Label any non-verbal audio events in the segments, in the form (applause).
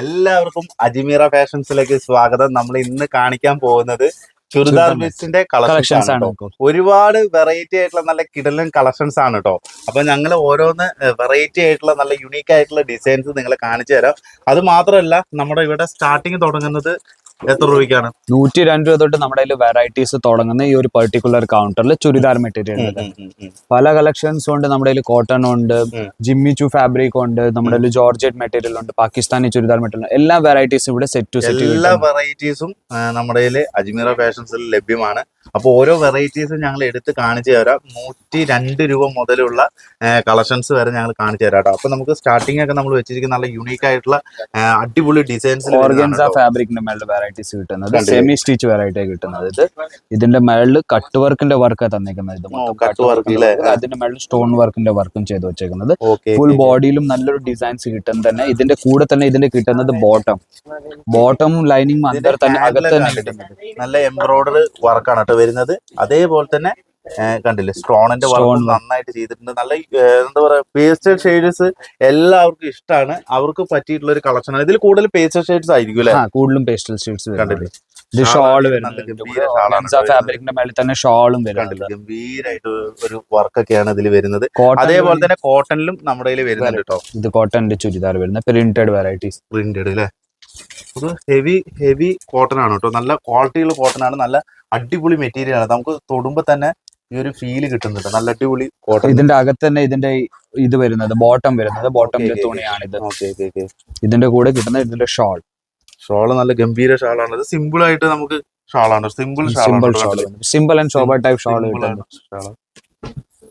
എല്ലാവർക്കും അജ്മീറ ഫാഷൻസിലേക്ക് സ്വാഗതം. നമ്മൾ ഇന്ന് കാണിക്കാൻ പോകുന്നത് ചുരിദാർ ബിസിന്റെ കളക്ഷൻസ് ആണ് ആണ് ഒരുപാട് വെറൈറ്റി ആയിട്ടുള്ള നല്ല കിടലൻ കളക്ഷൻസ് ആണ് കേട്ടോ. അപ്പൊ ഞങ്ങൾ ഓരോന്ന് വെറൈറ്റി ആയിട്ടുള്ള നല്ല യുണീക്ക് ആയിട്ടുള്ള ഡിസൈൻസ് നിങ്ങളെ കാണിച്ചു തരാം. അത് മാത്രമല്ല നമ്മുടെ ഇവിടെ സ്റ്റാർട്ടിങ് തുടങ്ങുന്നത് എത്ര രൂപയ്ക്കാണ്? നൂറ്റി രണ്ട് രൂപ തൊട്ട് നമ്മുടെ കയ്യിൽ വെറൈറ്റീസ് തുടങ്ങുന്ന ഈ ഒരു പെർട്ടിക്കുലർ കൗണ്ടറിൽ ചുരിദാർ മെറ്റീരിയൽ ഉണ്ട് പല കളക്ഷൻസ് ഉണ്ട് നമ്മുടെ കയ്യിൽ കോട്ടൺ ഉണ്ട്. ജിമ്മി ചു ഫാബ്രിക് ഉണ്ട് നമ്മുടെ കയ്യിൽ ജോർജറ്റ് മെറ്റീരിയൽ ഉണ്ട് പാകിസ്ഥാനി ചുരിദാർ മെറ്റീരിയൽ എല്ലാ വെറൈറ്റീസും ഇവിടെ സെറ്റ് ടു എല്ലാ സെറ്റ് വെറൈറ്റീസും നമ്മുടെ കയ്യിൽ അജ്മീറ ഫാഷൻസിൽ ലഭ്യമാണ്. അപ്പോൾ ഓരോ വെറൈറ്റീസും ഞങ്ങൾ എടുത്ത് കാണിച്ചു തരാം. നൂറ്റി രണ്ട് രൂപ മുതലുള്ള കളക്ഷൻസ് വരെ ഞങ്ങൾ കാണിച്ചു തരാം കേട്ടോ. അപ്പൊ നമുക്ക് സ്റ്റാർട്ടിംഗ് ഒക്കെ നമ്മൾ വെച്ചിരിക്കുന്ന നല്ല യുണീക് ആയിട്ടുള്ള അടിപൊളി ഡിസൈൻസ് ഓർഗൻസ ഫാബ്രിക്കിന്റെ മേളിൽ വെറൈറ്റീസ് കിട്ടുന്നത്. സെമി സ്റ്റിച്ച് വെറൈറ്റി കിട്ടുന്നത് ഇത്. ഇതിന്റെ മേളിൽ കട്ട് വർക്കിന്റെ വർക്ക് തന്നിരിക്കുന്നത് ഇത് കട്ട് വർക്ക്. അതിന്റെ മേളിൽ സ്റ്റോൺ വർക്കിന്റെ വർക്കും ചെയ്ത് വെച്ചേക്കുന്നത്. ഫുൾ ബോഡിയിലും നല്ലൊരു ഡിസൈൻസ് കിട്ടുന്നത് തന്നെ. ഇതിന്റെ കൂടെ തന്നെ ഇതിന്റെ കിട്ടുന്നത് ബോട്ടം ബോട്ടം ലൈനിങ് അന്തർ തന്നെ അകത്ത് തന്നെ കിട്ടുന്നത് നല്ല എംബ്രോയിഡറി വർക്കാണ് കേട്ടോ വരുന്നത്. അതേപോലെ തന്നെ കണ്ടില്ലേ സ്ട്രോണിന്റെ വർക്ക് നന്നായിട്ട് ചെയ്തിട്ടുണ്ട്. നല്ല എന്താ പറയാ പേസ്റ്റൽ ഷെയ്ഡ്സ് എല്ലാവർക്കും ഇഷ്ടമാണ് അവർക്ക് പറ്റിയിട്ടുള്ള ഒരു കളക്ഷൻ ആണ്. ഇതിൽ കൂടുതൽ പേസ്റ്റൽ ഷെയ്ഡ്സ് ആയിരിക്കും അല്ലെ? കൂടുതലും പേസ്റ്റൽ ഷെയ്ഡ്സ് കണ്ടില്ലേ? ഇത് ഷാൾ. ഫാബ്രിക്കിന്റെ മേളിൽ തന്നെ ഷാളും ഗംഭീരായിട്ട് ഒരു വർക്കൊക്കെയാണ് ഇതിൽ വരുന്നത്. അതേപോലെ തന്നെ കോട്ടണിലും നമ്മുടെ വരുന്നുണ്ട് കേട്ടോ ഇത് കോട്ടന്റെ ചുരിദാർ വരുന്നത്. പ്രിന്റഡ് വെറൈറ്റീസ് പ്രിന്റഡ് അല്ലേ? ഇത് ഹെവി ഹെവി കോട്ടൺ ആണ് കേട്ടോ. നല്ല ക്വാളിറ്റിയുള്ള കോട്ടൺ ആണ്. നല്ല അടിപൊളി മെറ്റീരിയൽ ആണ്. നമുക്ക് തൊടുമ്പോ തന്നെ ഈ ഒരു ഫീൽ കിട്ടുന്നുണ്ട്. നല്ല അടിപൊളി കോട്ടൺ ഇതിന്റെ അകത്ത് തന്നെ ഇതിന്റെ ഇത് വരുന്നത് ബോട്ടം വരുന്നത്. ബോട്ടമിന്റെ okay, തുണിയാണ് ഇത് ഇതിന്റെ കൂടെ കിട്ടുന്ന ഇതിന്റെ ഷോൾ ഷോൾ നല്ല ഗംഭീര ഷാളാണ് ഇത് സിമ്പിൾ ആയിട്ട് നമുക്ക് ഷാളാണ് simple simple shawl simple and sober type shawl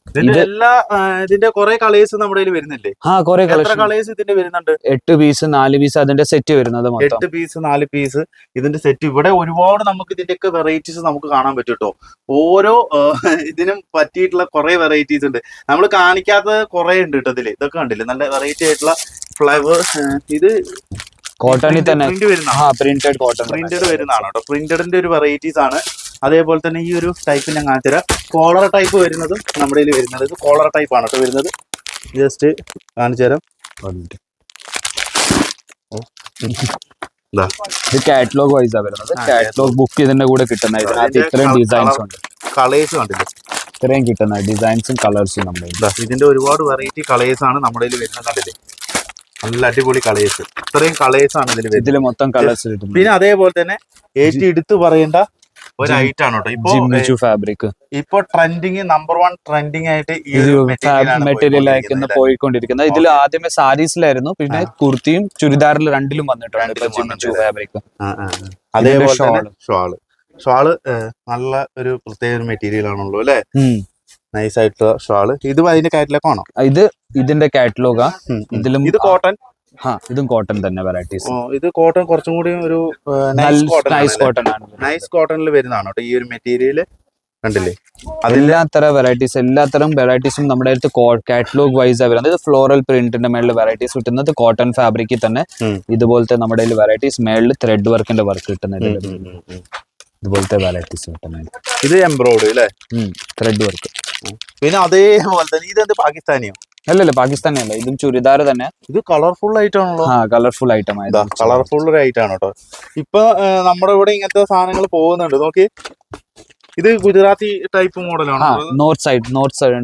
ഇതിന്റെ എല്ലാ ഇതിന്റെ കുറെ കളേഴ്സ് നമ്മുടെ കയ്യിൽ വരുന്നില്ലേ? ആ കുറെ കളേഴ്സ് ഇതിന്റെ വരുന്നുണ്ട്? എട്ട് പീസ് നാല് പീസ് അതിന്റെ സെറ്റ് വരുന്നത് എട്ട് പീസ് നാല് പീസ് ഇതിന്റെ സെറ്റ് ഇവിടെ ഒരുപാട് നമുക്ക് ഇതിന്റെയൊക്കെ വെറൈറ്റീസ് നമുക്ക് കാണാൻ പറ്റും കേട്ടോ ഓരോ ഇതിനും പറ്റിയിട്ടുള്ള കുറെ വെറൈറ്റീസ് ഉണ്ട്. നമ്മൾ കാണിക്കാത്ത കുറെ ഉണ്ട് കേട്ടോ ഇതിൽ. ഇതൊക്കെ കണ്ടില്ലേ? നല്ല വെറൈറ്റി ആയിട്ടുള്ള ഫ്ലവർ ഇത് കോട്ടണിൽ തന്നെ. പ്രിന്റ് വരുന്ന പ്രിന്റഡ് കോട്ടൺ പ്രിന്റഡ് വരുന്നതാണ് കേട്ടോ പ്രിന്റഡിന്റെ ഒരു വെറൈറ്റീസ് ആണ്. അതേപോലെ തന്നെ ഈ ഒരു ടൈപ്പിന്റെ കാണിച്ചുതരാം. കോളർ ടൈപ്പ് വരുന്നതും നമ്മുടെ ഇതിൽ വരുന്നത്. ഇത് കോളർ ടൈപ്പ് ആണ് കേട്ടോ വരുന്നത്. ജസ്റ്റ് കാണിച്ചു തരാം ഇതാ. കാറ്റലോഗ് വൈസ് വരുന്നത്. കാറ്റലോഗ് ബുക്ക് ഇതിന്റെ കൂടെ കിട്ടുന്ന ഇതിനകത്ത് ഇത്രയും ഡിസൈൻസ് ഉണ്ട്. കളേഴ്സ് കണ്ടില്ലേ? ഇത്രയും കിട്ടുന്ന ഡിസൈൻസും കളേഴ്സും നമ്മുടെ ഇതിന്റെ ഒരുപാട് വെറൈറ്റി കളേഴ്സ് ആണ് നമ്മുടെ വരുന്നത് കണ്ടില്ലേ? നല്ല അടിപൊളി കളേഴ്സ് ഇത്രയും കളേഴ്സ് ആണ് ഇതിൽ ഇതിൽ ഇതിൽ മൊത്തം കളേഴ്സ് കിട്ടും പിന്നെ അതേപോലെ തന്നെ ഏറ്റവും എടുത്ത് പറയേണ്ട ഒരു ഐറ്റം ആണ് കേട്ടോ. ഇപ്പൊ ഫാബ്രിക്. ഇപ്പൊ ട്രെൻഡിങ് നമ്പർ വൺ ട്രെൻഡിങ് ആയിട്ട് ഈ മെറ്റീരിയൽ ആയിരിക്കുന്ന പോയിക്കൊണ്ടിരിക്കുന്നത് ഇതിൽ ആദ്യമേ സാരീസിലായിരുന്നു പിന്നെ കുർത്തിയും ചുരിദാറിൽ രണ്ടിലും വന്നിട്ടുണ്ട് ഫാബ്രിക്. ആ, ആ, ആ. അതേപോലെ ഷാൾ. ഷാൾ. നല്ല ഒരു പ്രത്യേക ഒരു മെറ്റീരിയൽ ആണല്ലോ അല്ലെ? നൈസ് ആയിട്ടുള്ള ഷാൾ. ഇത് അതിന്റെ കാറ്റലോഗ് ആണോ? ഇത് ഇതിന്റെ കാറ്റലോഗാ ഇതിലും ഇത് കോട്ടൺ ആ ഇതും കോട്ടൺ തന്നെ വെറൈറ്റീസ് ഇത് കോട്ടൺ കുറച്ചും കൂടി ഒരു നൈസ് കോട്ടൺ ആണ് നൈസ് കോട്ടണിൽ വരുന്നതാണ് ഈ ഒരു മെറ്റീരിയൽ കണ്ടില്ലേ? എല്ലാത്തരം വെറൈറ്റീസ് എല്ലാത്തരം വെറൈറ്റീസും നമ്മുടെ അടുത്ത് കാറ്റലോഗ് വൈസ് ആ വരുന്നത്. ഫ്ലോറൽ പ്രിന്റിന്റെ മേളിൽ വെറൈറ്റീസ് കിട്ടുന്നത് കോട്ടൺ ഫാബ്രിക്കിൽ തന്നെ. ഇതുപോലത്തെ നമ്മുടെ വെറൈറ്റീസ് മേളിൽ ത്രെഡ് വർക്കിന്റെ വർക്ക് കിട്ടുന്നത് ഇതുപോലത്തെ വെറൈറ്റീസ് കിട്ടുന്നത്. ഇത് എംബ്രോയിഡറി അല്ലേ? ത്രെഡ് വർക്ക് പിന്നെ അതേപോലെ തന്നെ ഇതെന്ത് പാകിസ്ഥാനിയോ? അല്ലല്ല പാകിസ്ഥാനി അല്ല ഇതും ചുരിദാർ തന്നെ. ഇത് കളർഫുൾ ആയിട്ടാണല്ലോ ആ കളർഫുൾ ഐറ്റം കളർഫുൾ ഒരു ഐറ്റാണ് കേട്ടോ. ഇപ്പൊ നമ്മുടെ ഇവിടെ ഇങ്ങനത്തെ സാധനങ്ങൾ പോകുന്നുണ്ട്. നോക്കി. ഇത് ഗുജറാത്തി ടൈപ്പ് മോഡലാണ് north side north side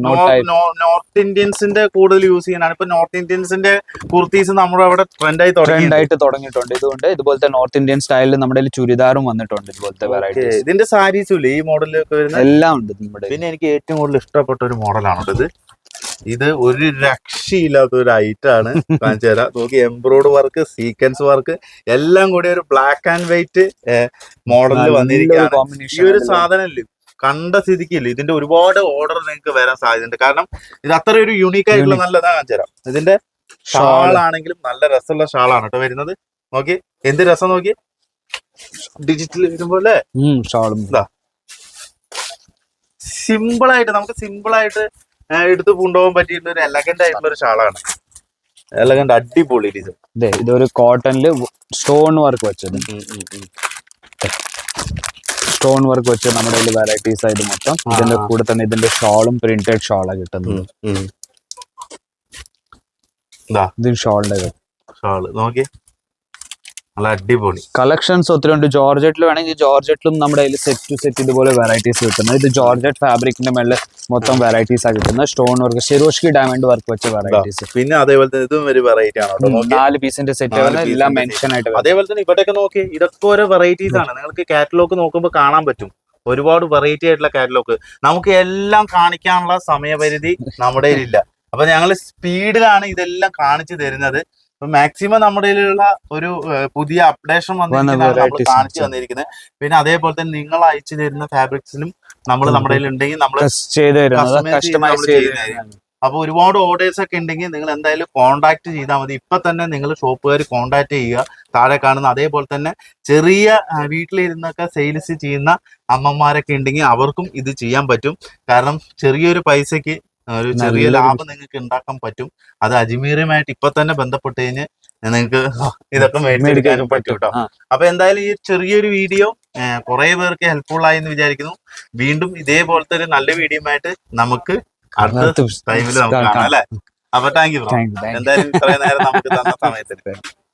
north ഇന്ത്യൻസിന്റെ കൂടുതൽ യൂസ് ചെയ്യാനാണ് ഇപ്പൊ നോർത്ത് ഇന്ത്യൻസിന്റെ കുർത്തീസ് നമ്മുടെ അവിടെ ട്രെൻഡായി ട്രെൻഡ് തുടങ്ങി ആയിട്ട് തുടങ്ങിയിട്ടുണ്ട്. ഇതുകൊണ്ട് ഇതുപോലത്തെ നോർത്ത് ഇന്ത്യൻ സ്റ്റൈലിൽ നമ്മുടെ ചുരിദാറും വന്നിട്ടുണ്ട് ഇതുപോലത്തെ വെറൈറ്റി ഇതിന്റെ സാരീസും ഇല്ലേ ഈ മോഡലൊക്കെ വരുന്ന എല്ലാം ഉണ്ട് നമ്മുടെ പിന്നെ എനിക്ക് ഏറ്റവും കൂടുതൽ ഇഷ്ടപ്പെട്ട ഒരു മോഡലാണ് ഇത്? ഇത് ഒരു രക്ഷയില്ലാത്ത ഒരു ഐറ്റം ആണ് കാണിച്ചു തരാം. നോക്കി എംബ്രോയ്ഡ് വർക്ക് സീക്വൻസ് വർക്ക് എല്ലാം കൂടി ഒരു ബ്ലാക്ക് ആൻഡ് വൈറ്റ് മോഡലിൽ വന്നിരിക്കുകയാണ്. ഈ ഒരു സാധനം ഇല്ലേ കണ്ട സ്ഥിതിക്കില്ല? ഇതിന്റെ ഒരുപാട് ഓർഡർ നിങ്ങൾക്ക് വരാൻ സാധ്യതയുണ്ട്. കാരണം ഇത് അത്ര ഒരു യുണീക്ക് ആയിട്ടുള്ള. നല്ലതാ കാണിച്ചു തരാം. ഇതിന്റെ ഷാൾ ആണെങ്കിലും നല്ല രസമുള്ള ഷാളാണ് കേട്ടോ വരുന്നത്. നോക്കി എന്ത് രസം നോക്കി? ഡിജിറ്റൽ വരുമ്പോ അല്ലേ? ഷോളും. സിമ്പിൾ ആയിട്ട് നമുക്ക് സിമ്പിൾ ആയിട്ട് എടുത്ത് കൊണ്ടുപോകാൻ പറ്റിയിട്ടുള്ള ഒരു എലഗന്റ് ആയിട്ടുള്ള ഒരു ഷാളാണ്. എലഗന്റ് അടിപൊളി ഇത് അതെ ഇതൊരു കോട്ടണിൽ സ്റ്റോൺ വർക്ക് വെച്ചത്. സ്റ്റോൺ വർക്ക് വെച്ച് നമ്മുടെ കയ്യിൽ വെറൈറ്റീസ് ആയിട്ട് മൊത്തം ഇതിന്റെ കൂടെ തന്നെ ഇതിന്റെ ഷോളും പ്രിന്റഡ് ഷോളാണ് കിട്ടുന്നത്. ഇതാ ഷോളിന്റെ ഷോൾ. നോക്കി നല്ല അടിപൊളി. കളക്ഷൻസ് ഒത്തിരി ഉണ്ട്. ജോർജറ്റിൽ വേണമെങ്കിൽ ജോർജറ്റിലും നമ്മുടെ കയ്യിൽ സെറ്റ് ടു സെറ്റ് ഇതുപോലെ വെറൈറ്റീസ് കിട്ടുന്നത് ഇത് ജോർജറ്റ് ഫാബ്രിക്കിന്റെ മേളിൽ മൊത്തം വെറൈറ്റീസ് ആ കിട്ടുന്നത്. സ്റ്റോൺ വർക്ക് ഷിറോഷ്കി ഡയമണ്ട് വർക്ക് വെച്ച വെറൈറ്റീസ് പിന്നെ അതേപോലെ തന്നെ ഇതും ഒരു വെറൈറ്റി ആണ്. നാല് പീസിന്റെ സെറ്റ് എല്ലാം മെൻഷൻ ആയിട്ട് അതേപോലെ തന്നെ ഇവിടെയൊക്കെ നോക്കി ഇതൊക്കെ ഓരോ വെറൈറ്റീസ് ആണ്. നിങ്ങൾക്ക് കാറ്റലോഗ് നോക്കുമ്പോൾ കാണാൻ പറ്റും. ഒരുപാട് വെറൈറ്റി ആയിട്ടുള്ള കാറ്റലോഗ് നമുക്ക് എല്ലാം കാണിക്കാനുള്ള സമയപരിധി നമ്മുടെ ഇല്ല അപ്പൊ ഞങ്ങൾ സ്പീഡിലാണ് ഇതെല്ലാം കാണിച്ചു തരുന്നത്. അപ്പൊ മാക്സിമം നമ്മുടെ കയ്യിലുള്ള ഒരു പുതിയ അപ്ഡേഷൻ വന്നിരിക്കുന്നതാണ് നമ്മൾ കാണിച്ചു. തന്നിരിക്കുന്നത്. പിന്നെ അതേപോലെ തന്നെ നിങ്ങൾ അയച്ചു തരുന്ന ഫാബ്രിക്സിലും നമ്മൾ നമ്മുടെ കയ്യിൽ ഉണ്ടെങ്കിൽ നമ്മൾ. അപ്പൊ ഒരുപാട് ഓർഡേഴ്സ് ഒക്കെ ഉണ്ടെങ്കിൽ നിങ്ങൾ എന്തായാലും കോൺടാക്ട് ചെയ്താൽ മതി. ഇപ്പൊ തന്നെ നിങ്ങൾ ഷോപ്പുകാർ കോൺടാക്ട് ചെയ്യുക. താഴെ കാണുന്ന അതേപോലെ തന്നെ ചെറിയ വീട്ടിലിരുന്നൊക്കെ സെയിൽസ് ചെയ്യുന്ന അമ്മമാരൊക്കെ ഉണ്ടെങ്കിൽ അവർക്കും ഇത് ചെയ്യാൻ പറ്റും. കാരണം ചെറിയൊരു പൈസക്ക് ഒരു ചെറിയ ലാഭം നിങ്ങൾക്ക് ഉണ്ടാക്കാൻ പറ്റും. അത് അജ്മീറുമായിട്ട് ഇപ്പൊ തന്നെ ബന്ധപ്പെട്ട് കഴിഞ്ഞ് നിങ്ങൾക്ക് ഇതൊക്കെ മേടിച്ചെടുക്കാനും പറ്റും. കേട്ടോ. അപ്പൊ എന്തായാലും ഈ ചെറിയൊരു വീഡിയോ കുറെ പേർക്ക് ഹെൽപ്ഫുൾ ആയി എന്ന് വിചാരിക്കുന്നു. വീണ്ടും ഇതേപോലത്തെ ഒരു നല്ല വീഡിയോ ആയിട്ട് നമുക്ക് അടുത്ത ടൈമിൽ നമുക്ക് കാണാം. അല്ലെ? അപ്പൊ താങ്ക് യു. എന്തായാലും ഇത്രയും നേരം നമുക്ക് തന്ന സമയത്തിന്. (laughs)